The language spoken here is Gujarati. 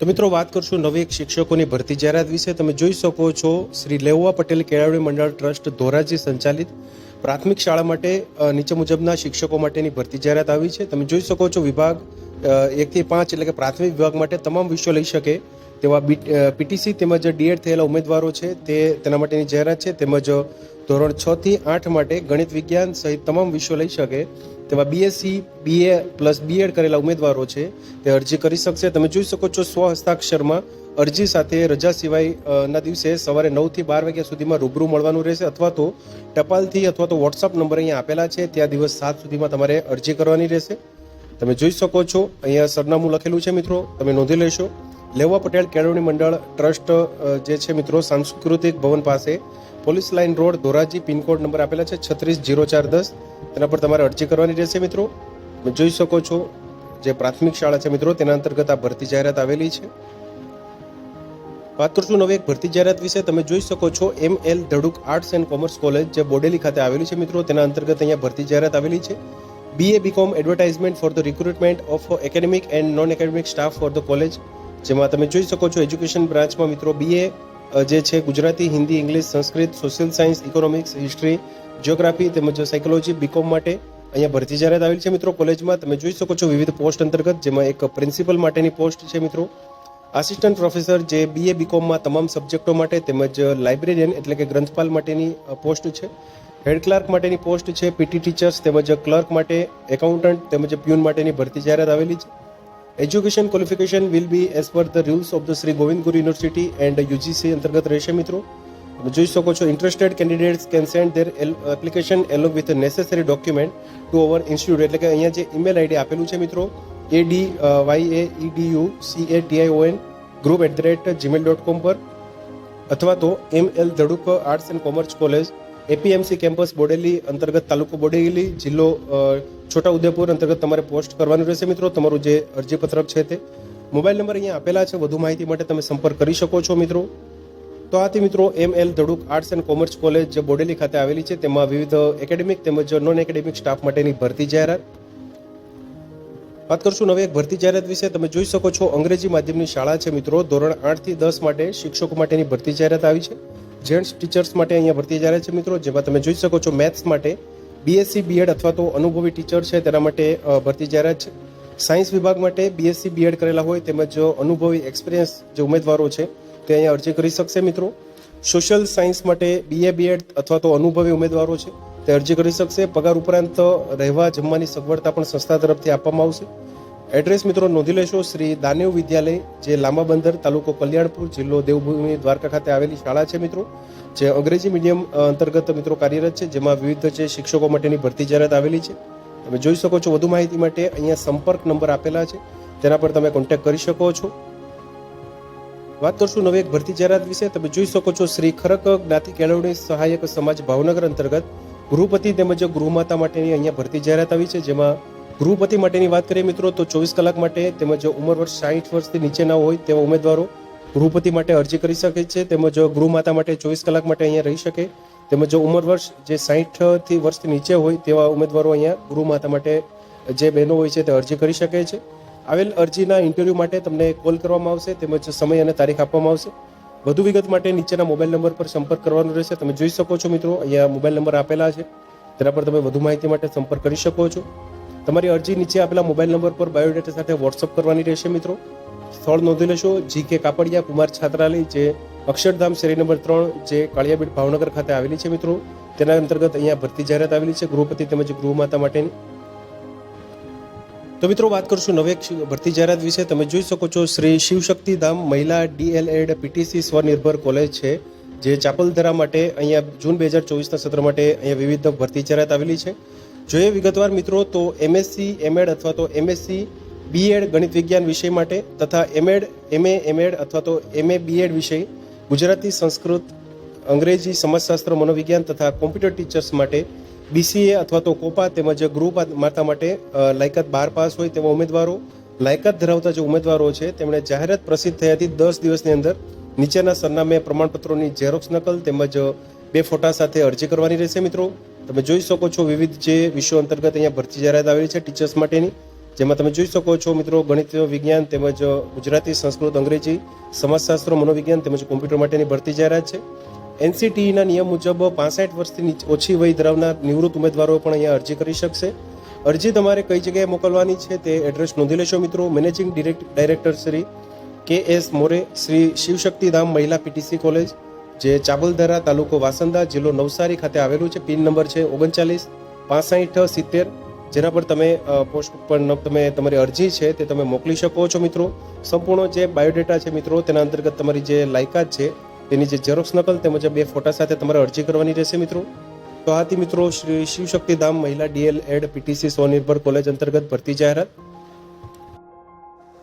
તો મિત્રો વાત કરશું નવી એક શિક્ષકોની ભરતી જાહેરાત વિશે. તમે જોઈ શકો છો, શ્રી લેવા પટેલ કેળવણી મંડળ ટ્રસ્ટ ધોરાજી સંચાલિત પ્રાથમિક શાળા માટે નીચે મુજબના શિક્ષકો માટેની ભરતી જાહેરાત આવી છે. તમે જોઈ શકો છો વિભાગ એકથી પાંચ એટલે કે પ્રાથમિક વિભાગ માટે તમામ વિષયો લઈ શકે તેવા પીટીસી તેમજ ડીએડ થયેલા ઉમેદવારો છે તે તેના માટેની જાહેરાત છે. તેમજ ધોરણ છ થી આઠ માટે ગણિત વિજ્ઞાન સહિત તમામ વિષયો લઈ શકે. તેવા બીએસસી બીએ પ્લસ બીએડ કરેલા ઉમેદવારો છે. તે અરજી કરી શકશે. તમે જોઈ શકો છો સ્વ હસ્તાક્ષરમાં અરજી સાથે રજા સિવાય ના દિવસે સવારે નવથી બાર વાગ્યા સુધીમાં રૂબરૂ મળવાનું રહેશે અથવા તો ટપાલથી અથવા તો વોટ્સઅપ નંબર અહીંયા આપેલા છે. ત્યાં દિવસ સાત સુધીમાં તમારે અરજી કરવાની રહેશે. તમે જોઈ શકો છો. અહીંયા સરનામું લખેલું છે મિત્રો. તમે નોંધી લેશો. લેવા પટેલ કેળવણી મંડળ ટ્રસ્ટ જે છે મિત્રો, સાંસ્કૃતિક ભવન પાસે police line road, Dhoraji pin code number આપેલા છે, છત્રીસ જીરો ચાર દસ. તેના પર તમારે અરજી કરવાની રહેશે મિત્રો. જોઈ શકો છો, જે પ્રાથમિક શાળા છે મિત્રો, તેના અંતર્ગત આ ભરતી જાહેરાત આવેલી છે. વાત કરશું નવી એક ભરતી જાહેરાત વિશે. તમે જોઈ શકો છો, M L Dhaduk arts and commerce college, જે બોડેલી ખાતે આવેલી છે મિત્રો, તેના અંતર્ગત અહીંયા ભરતી જાહેરાત આવેલી છે. BA BCom advertisement for the recruitment of academic and non academic staff for the college જેમાં તમે જોઈ શકો છો એજ્યુકેશન બ્રાન્ચમાં મિત્રો બીએ જે છે Gujarati, Hindi, English, Sanskrit, social science, economics, history, geography તેમજ સાયકોલોજી બીકોમ માટે અહીંયા ભરતી જાહેરાત આવેલી છે મિત્રો. કોલેજમાં તમે જોઈ શકો છો વિવિધ પોસ્ટ અંતર્ગત, જેમાં એક પ્રિન્સિપલ માટેની પોસ્ટ છે મિત્રો. આસિસ્ટન્ટ પ્રોફેસર જે બીએ બીકોમમાં તમામ સબ્જેક્ટો માટે તેમજ લાઇબ્રેરિયન એટલે કે ગ્રંથપાલ માટેની પોસ્ટ છે. હેડ ક્લાર્ક માટેની પોસ્ટ છે પીટી ટીચર્સ તેમજ ક્લર્ક માટે એકાઉન્ટન્ટ તેમજ પ્યુન માટેની ભરતી જાહેરાત આવેલી છે. Education qualification will be as per the rules of the Shri Govind Guru university and UGC અંતર્ગત રહેશે મિત્રો તમે જોઈ શકો છો interested candidates can send their application along with necessary document to our institute એટલે કે અહીંયા જે ઈમેલ આઈડી આપેલું છે મિત્રો A D Y A E D U C A T I O N group at the rate Gmail dot com પર, અથવા તો M L Dhaduk arts and commerce college APMC campus Bodeli અંતર્ગત તાલુકો બોડેલી જિલ્લો અ, છોટાઉદેપુર અંતર્ગત તમારે પોસ્ટ કરવાનું રહેશે મિત્રો. તમારું જે અરજીપત્રક છે તે. મોબાઈલ નંબર અહીંયા આપેલા છે. વધુ માહિતી માટે તમે સંપર્ક કરી શકો છો મિત્રો. તો આથી મિત્રો M L Dhaduk arts and commerce college જે બોડેલી ખાતે આવેલી છે તેમાં વિવિધ એકેડેમિક તેમજ નોન એકેડેમિક સ્ટાફ માટેની ભરતી જાહેરાત. વાત કરશું નવી એક ભરતી જાહેરાત વિશે. તમે જોઈ શકો છો અંગ્રેજી માધ્યમની શાળા છે મિત્રો. ધોરણ આઠથી દસ માટે શિક્ષકો માટેની ભરતી જાહેરાત આવી છે. જેન્ટ્સ ટીચર્સ માટે અહીંયા ભરતી જાહેરાત છે મિત્રો. જેમાં તમે જોઈ શકો છો મેથ્સ માટે બીએસસી બીએડ અથવા તો અનુભવી ટીચર છે, તેના માટે ભરતી જાહેરાત છે સાયન્સ વિભાગ માટે બીએસસી બીએડ કરેલા હોય, તેમજ અનુભવી એક્સપિરિયન્સ જે ઉમેદવારો છે, તે અહીંયા અરજી કરી શકશે મિત્રો. સોશિયલ સાયન્સ માટે બીએ બીએડ અથવા તો અનુભવી ઉમેદવારો છે, તે અરજી કરી શકશે. પગાર ઉપરાંત રહેવા જમવાની સગવડતા પણ સંસ્થા તરફથી આપવામાં આવશે. એડ્રેસ મિત્રો નોંધી લેશો, શ્રી દાનેવ વિદ્યાલય, જે લાંબા બંદર તાલુકો કલ્યાણપુર જિલ્લો દેવભૂમિ દ્વારકા ખાતે આવેલી શાળા છે મિત્રો, જે અંગ્રેજી મીડિયમ અંતર્ગત મિત્રો કાર્યરત છે, જેમાં વિવિધ જે શિક્ષકો માટેની ભરતી જાહેરાત આવેલી છે. તમે જોઈ શકો છો વધુ માહિતી માટે અહીંયા સંપર્ક નંબર આપેલા છે, તેના પર તમે કોન્ટેક્ટ કરી શકો છો. વાત કરશું નવી એક ભરતી જાહેરાત વિશે. તમે જોઈ શકો છો શ્રી ખરક જ્ઞાતિ કેળવણી સહાયક સમાજ ભાવનગર અંતર્ગત, ગૃહપતિ તેમજ ગૃહમાતા માટેની અહીંયા ભરતી જાહેરાત આવી છે, જેમાં ગૃહપતિ માટેની વાત કરીએ મિત્રો, તો ચોવીસ કલાક માટે તેમજ ઉંમર વર્ષ સાહીઠ વર્ષથી નીચેના હોય તેવા ઉમેદવારો ગૃહપતિ માટે અરજી કરી શકે છે. તેમજ ગૃહમાતા માટે ચોવીસ કલાક માટે અહીંયા રહી શકે. તેમજ ઉંમર વર્ષ જે સાહીઠથી વર્ષથી નીચે હોય તેવા ઉમેદવારો અહીંયા ગૃહમાતા માટે જે બહેનો હોય છે તે અરજી કરી શકે છે. આવેલ અરજીના ઇન્ટરવ્યૂ માટે તમને કોલ કરવામાં આવશે, તેમજ સમય અને તારીખ આપવામાં આવશે. વધુ વિગત માટે નીચેના મોબાઈલ નંબર પર સંપર્ક કરવાનો રહેશે. તમે જોઈ શકો છો મિત્રો, અહીંયા મોબાઈલ નંબર આપેલા છે. તેના પર તમે વધુ માહિતી માટે સંપર્ક કરી શકો છો. તમારી અરજી નીચે આપેલા મોબાઈલ નંબર પર બાયોડેટા સાથે વોટ્સઅપ કરવાની રહેશે, મિત્રો. સ્થળ નોંધી લેશો. જી કે કાપડિયા, કુમાર છાત્રાલય, જે અક્ષરધામ શેરી નંબર ત્રણ, જે કાળિયાબીડ ભાવનગર ખાતે આવેલી છે, મિત્રો. તેના અંતર્ગત અહીંયા ભરતી જાહેરાત આવેલી છે, ગૃહપતિ તેમજ ગૃહમાતા માટેની તો મિત્રો, વાત કરશું નવી ભરતી જાહેરાત વિશે. તમે જોઈ શકો છો, શ્રી શિવશક્તિ ધામ મહિલા ડીએલએડ પીટીસી સ્વનિર્ભર કોલેજ છે, જે ચાપલધરા માટે અહીંયા જૂન બે હજાર ચોવીસના સત્ર માટે અહીંયા વિવિધ ભરતી જાહેરાત આવેલી છે. જોઈએ વિગતવાર મિત્રો, તો એમએસસી એમએડ અથવા તો એમએસસી બીએડ ગણિત વિજ્ઞાન વિષય માટે તથા એમએડ એમએ એમએડ અથવા તો એમએ બીએડ વિષય, ગુજરાતી સંસ્કૃત, અંગ્રેજી સમાજશાસ્ત્ર, મનોવિજ્ઞાન તથા કોમ્પ્યુટર ટીચર્સ માટે બીસીએ અથવા તો કોપા તેમજ ગૃહ માતા માટે લાયકાત બાર પાસ હોય તેવા ઉમેદવારો, લાયકાત ધરાવતા જે ઉમેદવારો છે, તેમણે જાહેરાત પ્રસિદ્ધ થયાથી દસ દિવસની અંદર. નીચેના સરનામે પ્રમાણપત્રોની ઝેરોક્સ નકલ તેમજ બે ફોટા સાથે અરજી કરવાની રહેશે મિત્રો. તમે જોઈ શકો છો વિવિધ જે વિષયો અંતર્ગત અહીંયા ભરતી જાહેરાત આવેલી છે ટીચર્સ માટેની. જેમાં તમે જોઈ શકો છો મિત્રો ગણિત, વિજ્ઞાન તેમજ ગુજરાતી, સંસ્કૃત, અંગ્રેજી, સમાજશાસ્ત્ર, મનોવિજ્ઞાન તેમજ કોમ્પ્યુટર માટેની ભરતી જાહેરાત છે. એનસીટીઈના નિયમ મુજબ પાસઠ વર્ષથી ઓછી વય ધરાવનાર નિવૃત્ત ઉમેદવારો પણ અહીંયા અરજી કરી શકશે. અરજી તમારે કઈ જગ્યાએ મોકલવાની છે તે એડ્રેસ નોંધી લેશો મિત્રો. મેનેજિંગ ડિરેક્ટ ડાયરેક્ટર શ્રી કે એસ મોરે, શ્રી શિવશક્તિધામ મહિલા પીટીસી કોલેજ જે ચાબલધરા તાલુકો વાસંદા જિલ્લો નવસારી ખાતે આવેલું છે. પિન નંબર છે ઓગણચાલીસ પાસઠ સિત્તેર. જેના પર તમે પોસ્ટ પર તમે, તમારી અરજી છે તે તમે મોકલી શકો છો મિત્રો. સંપૂર્ણ જે બાયોડેટા છે મિત્રો, તેના અંતર્ગત તમારી જે લાયકાત છે, તેની જે ઝેરોક્સ નકલ તેમજ બે ફોટા સાથે તમારે અરજી કરવાની રહેશે મિત્રો. તો આથી મિત્રો, શ્રી શિવશક્તિધામ મહિલા ડીએલ એડ પીટીસી સ્વનિર્ભર કોલેજ અંતર્ગત ભરતી જાહેરાત.